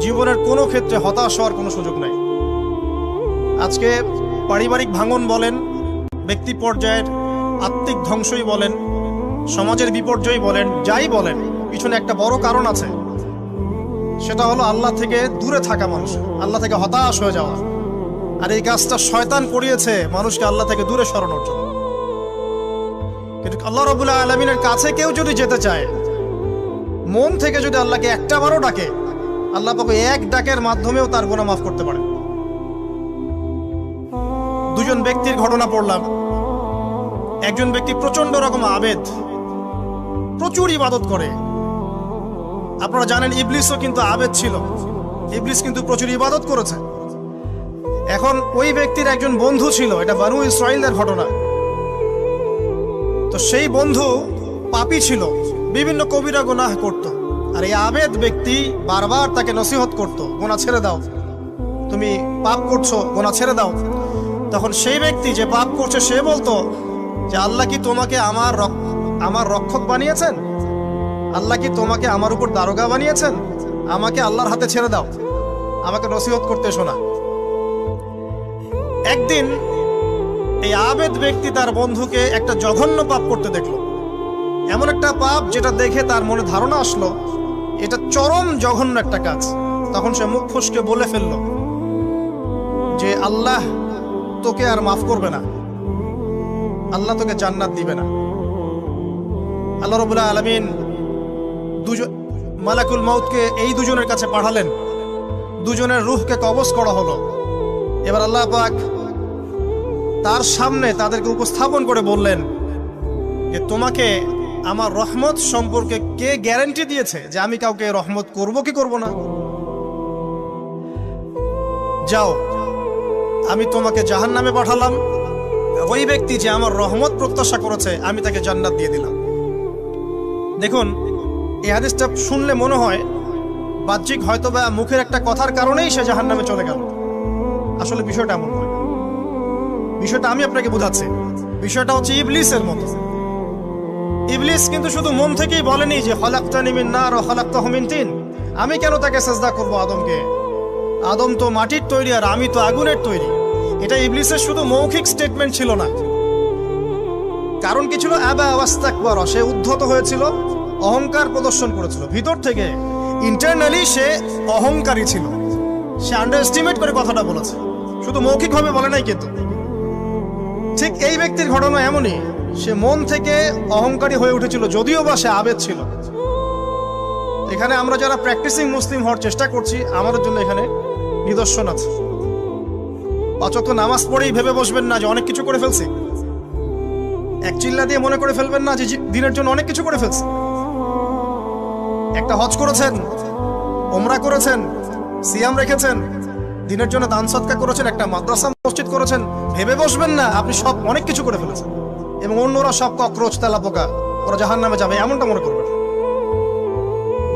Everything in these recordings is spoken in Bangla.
জীবনের কোনো ক্ষেত্রে হতাশ হওয়ার কোনো সুযোগ নাই। আজকে পারিবারিক ভাঙন বলেন, ব্যক্তি পর্যায়ের আত্মিক ধ্বংসই বলেন, সমাজের বিপর্যয় বলেন, যাই বলেন, পিছনে একটা বড় কারণ আছে। সেটা হলো আল্লাহ থেকে দূরে থাকা মানুষ, আল্লাহ থেকে হতাশ হয়ে যাওয়া। আর এই কাজটা শয়তান করিয়েছে মানুষকে আল্লাহ থেকে দূরে সরানোর জন্য। কিন্তু আল্লাহ রবুল্লাহ আলমিনের কাছে কেউ যদি যেতে চায়, মন থেকে যদি আল্লাহকে একটা বারও ডাকে আল্লাহ পাকে এক ডাকের মাধ্যমেও তার গোনা মাফ করতে পারে। দুজন ব্যক্তির ঘটনা পড়লাম। একজন ব্যক্তি প্রচণ্ড রকম আবেদ, প্রচুর ইবাদত করে। আপনারা জানেন ইবলিসও কিন্তু আবেদ ছিল। ইবলিস কিন্তু প্রচুর ইবাদত করেছে। এখন ওই ব্যক্তির একজন বন্ধু ছিল, এটা বানু ইসরায়েলদের ঘটনা। তো সেই বন্ধু পাপী ছিল, বিভিন্ন কবিরা গুনাহ করত। আর এই আবেদ ব্যক্তি বারবার তাকে নসিহত করত, গোনা ছেড়ে দাও। তুমি পাপ করছ, গোনা ছেড়ে দাও। তখন সেই ব্যক্তি যে পাপ করছে, সে বলতো যে, আল্লাহ কি তোমাকে আমার আমার রক্ষক বানিয়েছেন? আল্লাহ কি তোমাকে আমার উপর দারোগা বানিয়েছেন? আমাকে আল্লাহর হাতে ছেড়ে দাও। আমাকে নসিহত করতে শোনা একদিন এই আবেদ ব্যক্তি তার বন্ধুকে একটা জঘন্য পাপ করতে দেখল। এমন একটা পাপ যেটা দেখে তার মনে ধারণা আসলো এটা চরম জঘন্য একটা কাজ। তখন সে মুখ ফুসকে বলে ফেলল যে, আল্লাহ তোকে আর মাফ করবে না। আল্লাহ তোকে জান্নাত দিবে না। আল্লাহ রবুল্লাহ আলমিন দুজন, মালাকুল মাউতকে এই দুজনের কাছে পাঠালেন। দুজনের রুহকে কবজ করা হলো। এবার আল্লাহ পাক তার সামনে তাদেরকে উপস্থাপন করে বললেন যে, তোমাকে আমার রহমত সম্পর্কে কে গ্যারান্টি দিয়েছে যে আমি কাউকে রহমত করব কি করব না? যাও, আমি তোমাকে জাহান নামে পাঠালাম। ওই ব্যক্তি যে আমার রহমত প্রত্যাশা করেছে, আমি তাকে জান্নাত দিয়ে দিলাম। দেখুন এই হাদিসটা শুনলে মনে হয়, বাহ্যিক হয়তো বা মুখের একটা কথার কারণেই সে জাহান নামে চলে গেল। আসলে বিষয়টা এমন নয়। বিষয়টা আমি আপনাকে বোঝাচ্ছি। বিষয়টা হচ্ছে ইবলিসের মতো। ইবলিস কিন্তু শুধু মন থেকেই বলেনি যে হলাক্তানি মিন নার ও হলাক্তাহু মিন তিন। আমি কেন তাকে সেজদা করব আদমকে? আদম তো মাটির তৈরি আর আমি তো আগুনের তৈরি। এটা ইবলিসের শুধু মৌখিক স্টেটমেন্ট ছিল না। কারণ কি ছিল? আবা আওয়াস্তাকবার সে উদ্ধত হয়েছিল, অহংকার প্রদর্শন করেছিল। ভিতর থেকে ইন্টারনালি সে অহংকারী ছিল। সে আন্ডার এস্টিমেট করে কথাটা বলেছে। শুধু মৌখিকভাবে বলে নাই কিন্তু। ঠিক এই ব্যক্তির ঘটনা এমনই। সে মন থেকে অহংকারী হয়ে উঠেছিল, যদিও বা সে আবেদ ছিল। এখানে আমরা যারা প্র্যাকটিসিং মুসলিম হওয়ার চেষ্টা করছি, আমাদের জন্য এখানে নিদর্শন আছে। অচক নামাজ পড়েই ভেবে বসবেন না যে অনেক কিছু করে ফেলছি। এক চিল্লা দিয়ে মনে করে ফেলবেন না যে দিনের জন্য অনেক কিছু করে ফেলছি। একটা হজ করেছেন, ওমরা করেছেন, সিয়াম রেখেছেন, দিনের জন্য দান সৎকা করেছেন, একটা মাদ্রাসা, মসজিদ করেছেন, ভেবে বসবেন না, আপনি সব অনেক কিছু করে ফেলেছেন। এবং অন্যরা সব ককরোচ তেলা পোকা। ওরা জাহান নামে যাবে, এমনটা মনে করবেন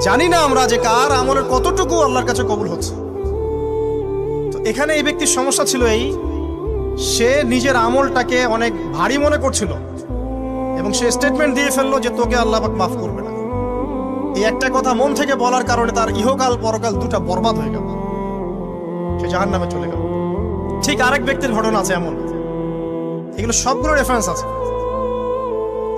জানি না আমরা যে কার আমলের কতটুকু আল্লাহর কাছে কবুল হচ্ছে। তো এখানে এই ব্যক্তির সমস্যা ছিল এই, সে নিজের আমলটাকে অনেক ভারী মনে করছিল এবং সে স্টেটমেন্ট দিয়ে ফেলল যে তোকে আল্লাহ মাফ করবে না। এই একটা কথা মন থেকে বলার কারণে তার ইহকাল পরকাল দুটা বরবাদ হয়ে গেল। সে জাহান নামে চলে গেল। ঠিক আরেক ব্যক্তির ঘটনা আছে এমন। এগুলো সবগুলো রেফারেন্স আছে।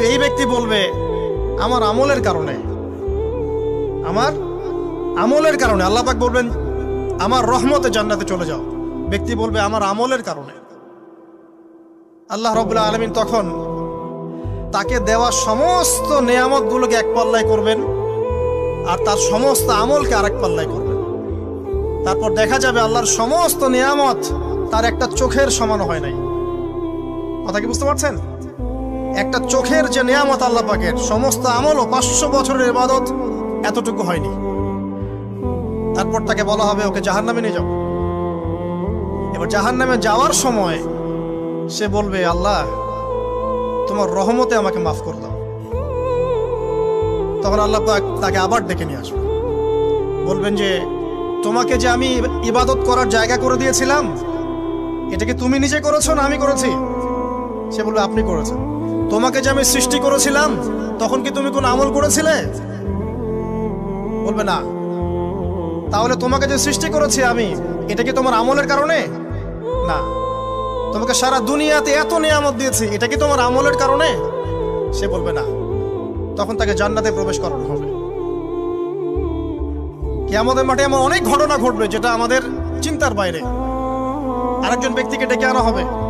কিন্তু এই ব্যক্তি বলবে, আমার আমলের কারণে। আমার আমলের কারণে, আল্লাহ পাক বলবেন, আমার রহমতে জান্নাতে চলে যাও। ব্যক্তি বলবে, আমার আমলের কারণে। আল্লাহ রবুল্লাহ আলমিন তখন তাকে দেওয়া সমস্ত নেয়ামতগুলোকে এক পাল্লায় করবেন আর তার সমস্ত আমলকে আরেক পাল্লায় করবেন। তারপর দেখা যাবে আল্লাহর সমস্ত নিয়ামত তার একটা চোখের সমান হয় নাই। কথা কি বুঝতে পারছেন? একটা চোখের যে নিয়ামত আল্লাহ পাকের, সমস্ত আমল ও পাঁচশো বছরের ইবাদত এতটুকু হয়নি। তারপর তাকে বলা হবে, ওকে জাহান নামে নিয়ে যাও। এবার জাহান নামে যাওয়ার সময় সে বলবে, আল্লাহ, তোমার রহমতে আমাকে মাফ করে দাও। তখন আল্লাহ পাক তাকে আবার ডেকে নিয়ে আসবে। বলবেন যে, তোমাকে যে আমি ইবাদত করার জায়গা করে দিয়েছিলাম, এটা কি তুমি নিজে করেছ না আমি করেছি? সে বলবে, আপনি করেছেন। তোমাকে যে আমি সৃষ্টি করেছিলাম, তখন কি তুমি কোনো আমল করেছিলে? বলবে না। তাহলে তোমাকে যে সৃষ্টি করেছি আমি, এটা কি তোমার আমলের কারণে? না। তোমাকে সারা দুনিয়াতে এত নিয়ামত দিয়েছি, এটা কি তোমার আমলের কারণে? সে বলবে না। তখন তাকে জান্নাতে প্রবেশ করানো হবে। কি আমাদের মাঠে এমন অনেক ঘটনা ঘটবে, যেটা আমাদের চিন্তার বাইরে। আরেকজন ব্যক্তিকে ডেকে আনা হবে।